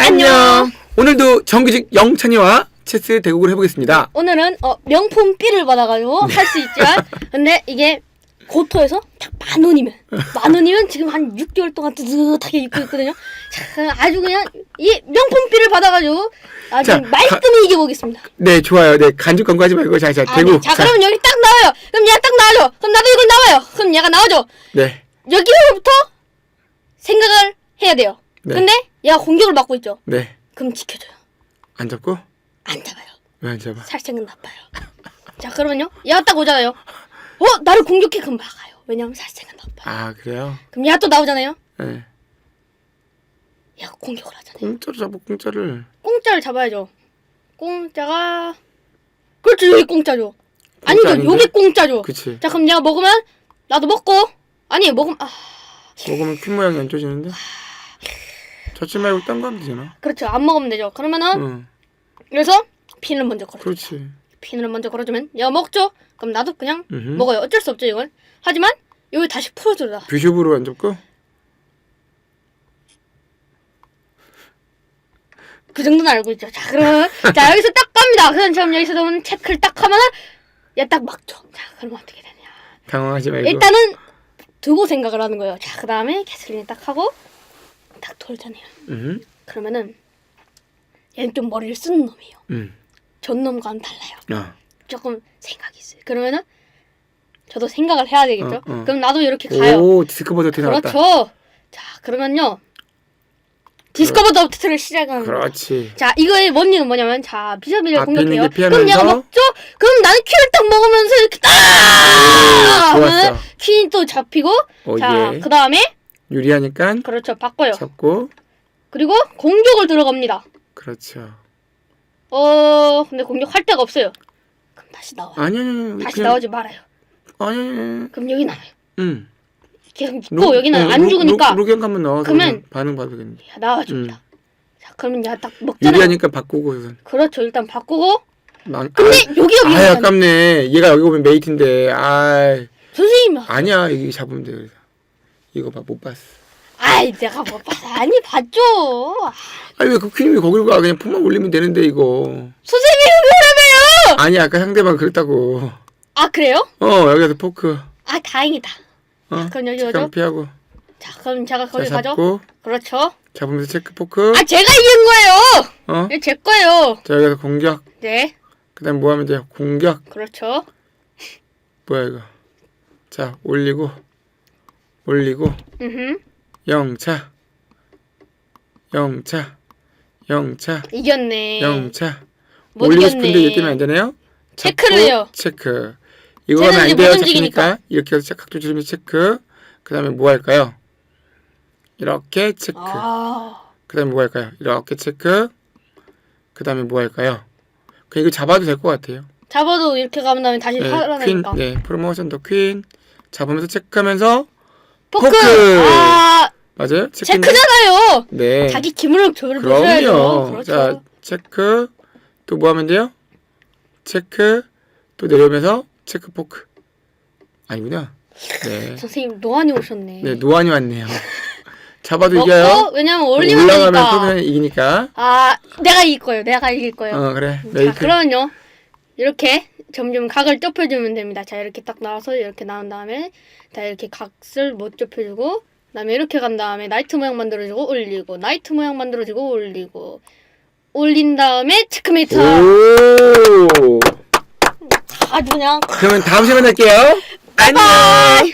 안녕. 오늘도 정규직 영찬이와 체스 대국을 해보겠습니다. 오늘은 어, 명품 B를 받아가지고 할 수 있지만 근데 이게 고토에서 딱 만 원이면 만 원이면 지금 한 6개월 동안 뜨뜻하게 입고 있거든요. 자, 아주 그냥 이 명품 B를 받아가지고 아주 자, 말끔히 이겨보겠습니다. 네, 좋아요. 네, 간주 광고하지 말고 자, 자, 아, 대국. 네. 자, 그러면 여기 딱 나와요. 그럼 얘가 딱 나와줘. 그럼 나도 이걸 나와요. 그럼 얘가 나와줘. 네, 여기서부터 생각을 해야 돼요. 네. 근데 얘가 공격을 받고 있죠. 네. 그럼 지켜줘요. 안 잡고 안 잡아요. 왜 안 잡아? 살생은 나빠요. 자 그러면요 얘가 딱 오잖아요. 어 나를 공격해 그럼 막아요. 왜냐면 살생은 나빠요. 아, 그래요? 그럼 얘가 또 나오잖아요. 네. 얘가 공격을 하잖아요. 공짜로 잡아, 공짜를. 공짜를 잡아야죠. 공짜가 그렇죠 여기 공짜죠. 공짜 아니죠 아닌데? 요게 공짜죠. 그치. 자 그럼 얘가 먹으면 나도 먹고 아니 먹으면 아 먹으면 퀸 모양이 안 좋아지는데? 젖지 말고 딴 거 하면 되잖아. 그렇죠 안 먹으면 되죠. 그러면은 응, 그래서 핀을 먼저 걸어. 그렇지. 핀을 먼저 걸어주면 얘가 먹죠. 그럼 나도 그냥 음흠. 먹어요. 어쩔 수 없죠 이건. 하지만 여기 다시 풀어줘라. 뷰숍으로 안 잡고? 그 정도는 알고 있죠. 자, 그러면 자 여기서 딱 갑니다. 그럼 지금 여기서 는 체크를 딱 하면은 얘딱 막죠. 자, 그러면 어떻게 되냐? 당황하지 말고. 일단은 두고 생각을 하는 거예요. 자, 그 다음에 캐슬린이 딱 하고 딱 돌잖아요. 음, 그러면은 얘는 좀 머리를 쓰는 놈이에요. 음. 전 놈과는 달라요. 아. 조금 생각이 있어요. 그러면은 저도 생각을 해야 되겠죠. 어, 어. 그럼 나도 이렇게 가요. 오, 디스크버드 티 나왔다. 그렇죠. 자, 그러면요. 디스커버 더프트를 시작하는 거예요. 그렇지. 자, 이거의 원리는 뭐냐면, 자, 앞에 있는 공격해요. 게 피하면서. 그럼 얘가 먹죠? 그럼 나는 퀴를 딱 먹으면서 이렇게 딱! 오, 하면 좋았어. 퀴는 또 잡히고, 오, 자, 예. 그 다음에, 유리하니까 그렇죠, 바꿔요. 잡고. 그리고 공격을 들어갑니다. 그렇죠. 어, 근데 공격할 데가 없어요. 그럼 다시 나와. 아니, 아니, 아니. 다시 그냥- 나오지 말아요. 아니, 아니, 아니. 그럼 여기 나와요. 응. 계속 있고, 여기는 안 죽으니까 로경 한번 넣어서 그러면- 그냥 반응 봐도겠는데. 야, 나와줍니다. 자, 그러면 얘가 딱 먹잖아 요. 유리하니까 바꾸고 우선. 그렇죠, 일단 바꾸고. 난, 근데 아, 여기가 아, 위험하잖아. 아깝네. 얘가 여기 오면 메이트인데. 아, 선생님, 아니야. 이게 잡으면 돼. 그래서. 이거 봐, 못 봤어. 아이, 내가 뭐, 봤- 아니, 봤죠. 아니, 왜그 퀸이 거기로 가? 그냥 품만 올리면 되는데, 이거. 선생님이 그러라며요! 아니, 아까 상대방 그랬다고. 아, 그래요? 어, 여기서 포크. 아, 다행이다. 어, 그럼 여기 잠깐 오죠? 피하고. 자, 그럼 제가 자, 거기 가죠. 잡고. 그렇죠. 잡으면서 체크 포크. 아, 제가 이긴 거예요. 어? 이거 제 거예요. 자, 여기서 공격. 네, 그 다음 뭐 하면 돼요? 공격. 그렇죠. 뭐야, 이거. 자, 올리고. 올리고. 음, 영차. 영차. 영차. 이겼네. 영차. 못 올리고 이겼네. 싶은데 이게 뜨면 안 되네요? 체크를 잡고 해요. 체크. 이거 쟤는 하면 안 이제 돼요. 못 움직이니까. 잡히니까. 이렇게 해서 각도 줄이면 체크. 그 다음에 뭐 할까요? 이렇게 체크. 아, 그 다음에 뭐 할까요? 이렇게 체크. 그 다음에 뭐 할까요? 그 이거 잡아도 될 것 같아요. 잡아도 이렇게 가면 다음에 다시 네, 퀸, 살아나니까. 네, 프로모션 더 퀸. 잡으면서 체크하면서 포크. 포크! 아, 맞아요? 체크는- 체크잖아요. 네. 자기 기물을 조절해야죠. 그럼요. 그렇죠. 자, 체크. 또 뭐 하면 돼요? 체크. 또 내려오면서 체크 포크. 아니구나. 네. 선생님 노안이 오셨네. 네, 노안이 왔네요. 잡아도 먹고 이겨요. 왜냐면 올리면 올라가면 되니까. 프로면 이기니까. 아, 내가 이길 거예요. 내가 이길 거예요. 어, 그래. 자, 메이크. 그러면요. 이렇게 점점 각을 좁혀주면 됩니다. 자, 이렇게 딱 나와서 이렇게 나온 다음에 자, 이렇게 각을 못 좁혀주고 그다음에 이렇게 간 다음에 나이트 모양 만들어주고 올리고 나이트 모양 만들어주고 올리고 올린 다음에 체크메이트 오! 아주 그냥 그러면 다음 시간에 뵐게요. 안녕!